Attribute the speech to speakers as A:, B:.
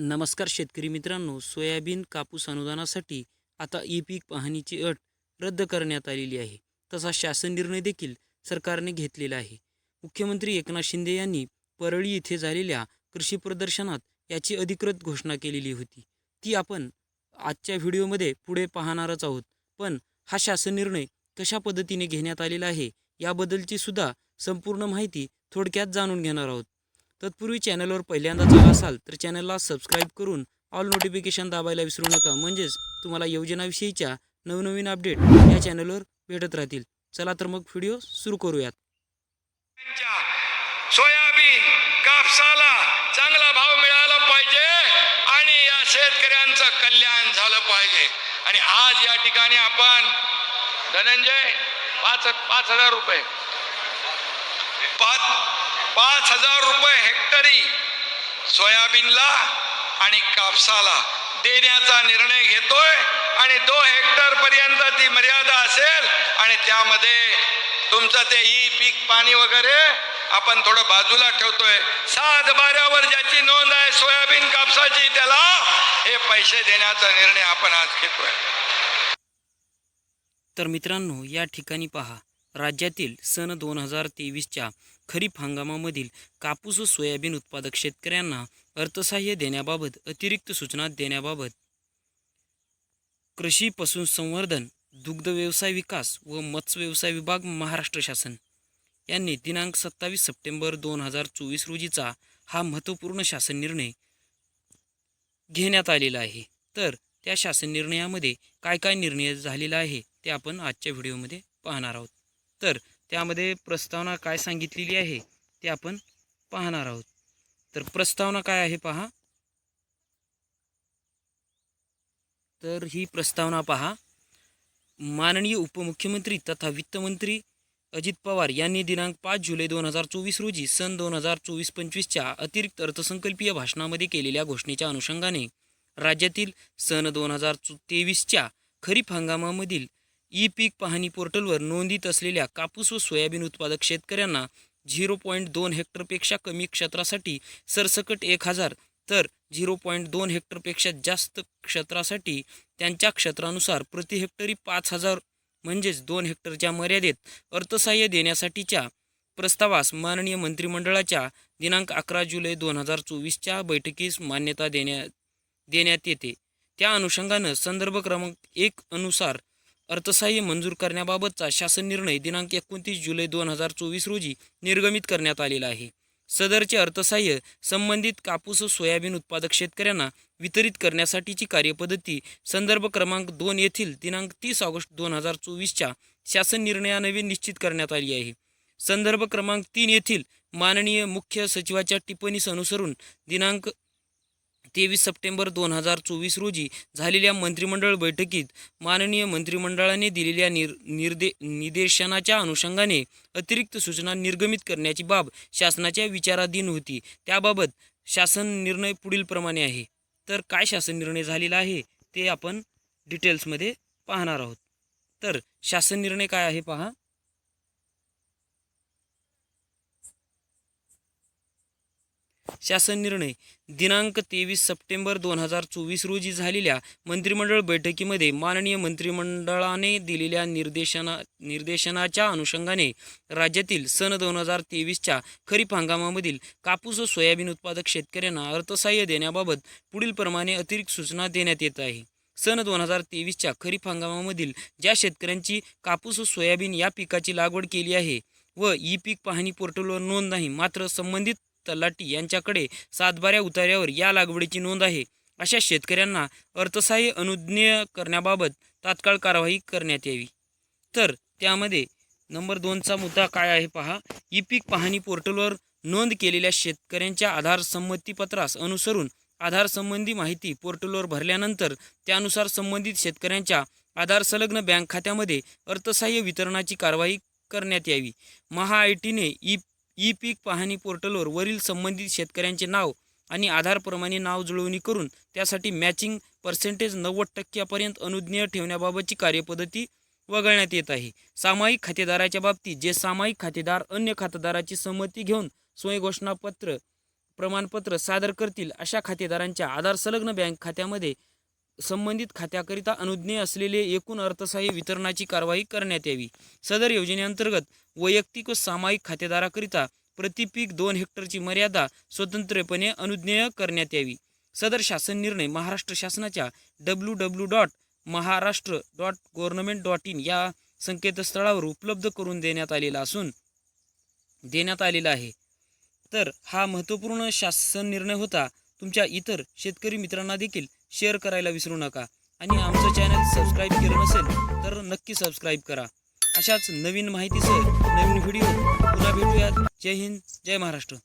A: नमस्कार शेतकरी मित्रांनो सोयाबीन कापूस अनुदानासाठी आता ई पीक पाहणीची अट रद्द करण्यात आलेली आहे. तसा शासन निर्णय देखील सरकारने घेतलेला आहे. मुख्यमंत्री एकनाथ शिंदे यांनी परळी येथे झालेल्या कृषी प्रदर्शनात याची अधिकृत घोषणा केलेली होती. ती आपण आजच्या व्हिडिओमध्ये पुढे पाहणारच आहोत. पण हा शासन निर्णय कशा पद्धतीने घेण्यात आलेला आहे याबद्दलची सुद्धा संपूर्ण माहिती थोडक्यात जाणून घेणार आहोत. तत्पूर्वी चॅनलवर पहिल्यांदा आला असाल तर चॅनलला सबस्क्राईब करून ऑल नोटिफिकेशन दाबायला विसरू नका. म्हणजेच तुम्हाला योजनाविषयीच्या नवनवीन अपडेट या चॅनलवर भेटत राहतील. चला तर मग व्हिडिओ सुरू करूयात.
B: सोयाबीन कापसाला चांगला भाव मिळाला पाहिजे आणि या शेतकऱ्यांचं कल्याण झालं पाहिजे. आणि आज या ठिकाणी आपण धनंजय पाच पाच हजार रुपये. पाच पाच हजार रुपये हेक्टरी सोयाबीनला आणि कापसाला देण्याचा निर्णय घेतोय आणि दो हेक्टर पर्यंत ती मर्यादा असेल आणि त्यामध्ये तुमचं ते ई पीक पाणी वगैरे आपण थोडं बाजूला ठेवतोय. सात बाऱ्यावर ज्याची नोंद आहे सोयाबीन कापसाची त्याला हे पैसे देण्याचा निर्णय आपण आज घेतोय.
A: तर मित्रांनो या ठिकाणी पहा राज्यातील सन दोन हजार तेवीसच्या खरीप हंगामामधील कापूस व सोयाबीन उत्पादक शेतकऱ्यांना अर्थसहाय्य देण्याबाबत अतिरिक्त सूचना देण्याबाबत कृषी पशुसंवर्धन दुग्ध व्यवसाय विकास व मत्स्य व्यवसाय विभाग महाराष्ट्र शासन यांनी दिनांक सत्तावीस सप्टेंबर दोन हजार चोवीस रोजीचा हा महत्त्वपूर्ण शासन निर्णय घेण्यात आलेला आहे. तर त्या शासन निर्णयामध्ये काय काय निर्णय झालेला आहे ते आपण आजच्या व्हिडिओमध्ये पाहणार आहोत. तर त्यामध्ये प्रस्तावना काय सांगितलेली आहे ते आपण पाहणार आहोत. तर प्रस्तावना काय आहे पहा. तर ही प्रस्तावना पहा. माननीय उपमुख्यमंत्री तथा वित्तमंत्री अजित पवार यांनी दिनांक पाच जुलै दोन हजार चोवीस रोजी सन दोन हजार चोवीस पंचवीसच्या अतिरिक्त अर्थसंकल्पीय भाषणामध्ये केलेल्या घोषणेच्या अनुषंगाने राज्यातील सन दोन हजार तेवीसच्या खरीप हंगामामधील ई पीक पाहणी पोर्टलवर नोंदीत असलेल्या कापूस व सोयाबीन उत्पादक शेतकऱ्यांना झिरो पॉईंट दोन हेक्टरपेक्षा कमी क्षेत्रासाठी सरसकट एक हजार तर झिरो पॉईंट दोन हेक्टरपेक्षा जास्त क्षेत्रासाठी त्यांच्या क्षेत्रानुसार प्रति हेक्टरी पाच हजार म्हणजेच दोन हेक्टरच्या मर्यादेत अर्थसहाय्य देण्यासाठीच्या प्रस्तावास माननीय मंत्रिमंडळाच्या दिनांक अकरा जुलै दोन हजार चोवीसच्या बैठकीस मान्यता देण्या देण्यात येते. त्या अनुषंगानं संदर्भ क्रमांक एक अनुसार अर्थसहाय्य मंजूर करण्याबाबतचा शासन निर्णय दिनांक एकोणतीस जुलै दोन हजार चोवीस रोजी निर्गमित करण्यात आलेला आहे. सदरचे अर्थसहाय्य संबंधित कापूस सोयाबीन उत्पादक शेतकऱ्यांना वितरित करण्यासाठीची कार्यपद्धती संदर्भ क्रमांक दोन येथील दिनांक तीस ऑगस्ट दोन हजार चोवीसच्या शासन निर्णयानवे निश्चित करण्यात आली आहे. संदर्भ क्रमांक तीन येथील माननीय मुख्य सचिवाच्या टिप्पणीस अनुसरून दिनांक तेवीस सप्टेंबर दोन हजार चोवीस रोजी झालेल्या मंत्रिमंडळ बैठकीत माननीय मंत्रिमंडळाने दिलेल्या निर निर्दे निदेशनाच्या अनुषंगाने अतिरिक्त सूचना निर्गमित करण्याची बाब शासनाच्या विचाराधीन होती. त्याबाबत शासन निर्णय पुढीलप्रमाणे आहे. तर काय शासन निर्णय झालेला आहे ते आपण डिटेल्समध्ये पाहणार आहोत. तर शासन निर्णय काय आहे पहा. शासन निर्णय. दिनांक तेवीस सप्टेंबर दोन हजार चोवीस रोजी झालेल्या मंत्रिमंडळ बैठकीमध्ये माननीय मंत्रिमंडळाने दिलेल्या निर्देशना निर्देशनाच्या अनुषंगाने राज्यातील सन दोन हजार तेवीसच्या खरीप हंगामामधील कापूस व सोयाबीन उत्पादक शेतकऱ्यांना अर्थसहाय्य देण्याबाबत पुढीलप्रमाणे अतिरिक्त सूचना देण्यात येत आहे. सन दोन हजार तेवीसच्या खरीप हंगामामधील ज्या शेतकऱ्यांची कापूस व सोयाबीन या पिकाची लागवड केली आहे व ई पीक पाहणी पोर्टलवर नोंद नाही मात्र संबंधित तलाटी यांच्याकडे सातबाऱ्या उतार्यावर या लागवडीची नोंद आहे. अशा शेतकऱ्यांना अर्थसहाय्य अनुज्ञेय करण्याबाबत तात्काळ कारवाई करण्यात यावी. तर त्यामध्ये नंबर दोनचा मुद्दा काय आहे पहा. ई पीक पाहणी पोर्टलवर नोंद केलेल्या शेतकऱ्यांच्या आधार संमतीपत्रास अनुसरून आधार संबंधी माहिती पोर्टलवर भरल्यानंतर त्यानुसार संबंधित शेतकऱ्यांच्या आधार संलग्न बँक खात्यामध्ये अर्थसहाय्य वितरणाची कारवाई करण्यात यावी. महा आय टीने ई ई पीक पाहणी पोर्टलवर वरील संबंधित शेतकऱ्यांचे नाव आणि आधारप्रमाणे नाव जुळवणी करून त्यासाठी मॅचिंग पर्सेंटेज नव्वद टक्क्यापर्यंत अनुज्ञेय ठेवण्याबाबतची कार्यपद्धती वगळण्यात येत आहे. सामायिक खातेदाराच्या बाबतीत जे सामायिक खातेदार अन्य खातेदाराची संमती घेऊन स्वयंघोषणापत्र प्रमाणपत्र सादर करतील अशा खातेदारांच्या आधार संलग्न बँक खात्यामध्ये संबंधित खात्याकरिता अनुज्ञेय असलेले एकूण अर्थसहाय्य वितरणाची कारवाई करण्यात यावी. सदर योजनेअंतर्गत वैयक्तिक व सामायिक खातेदाराकरिता प्रतिपीक दोन हेक्टरची मर्यादा स्वतंत्रपणे अनुज्ञेय करण्यात यावी. सदर शासन निर्णय महाराष्ट्र शासनाच्या W W dot Maharashtra dot government dot in या संकेतस्थळावर उपलब्ध करून देण्यात आलेला असून देण्यात आलेला आहे. तर हा महत्त्वपूर्ण शासन निर्णय होता. तुमच्या इतर शेतकरी मित्रांना देखील शेअर करायला विसरू नका. आणि आमचं चॅनल सबस्क्राईब केलं नसेल तर नक्की सबस्क्राईब करा. अशाच नवीन माहितीसह नवीन व्हिडिओ पुन्हा भेटूयात. जय हिंद जय महाराष्ट्र.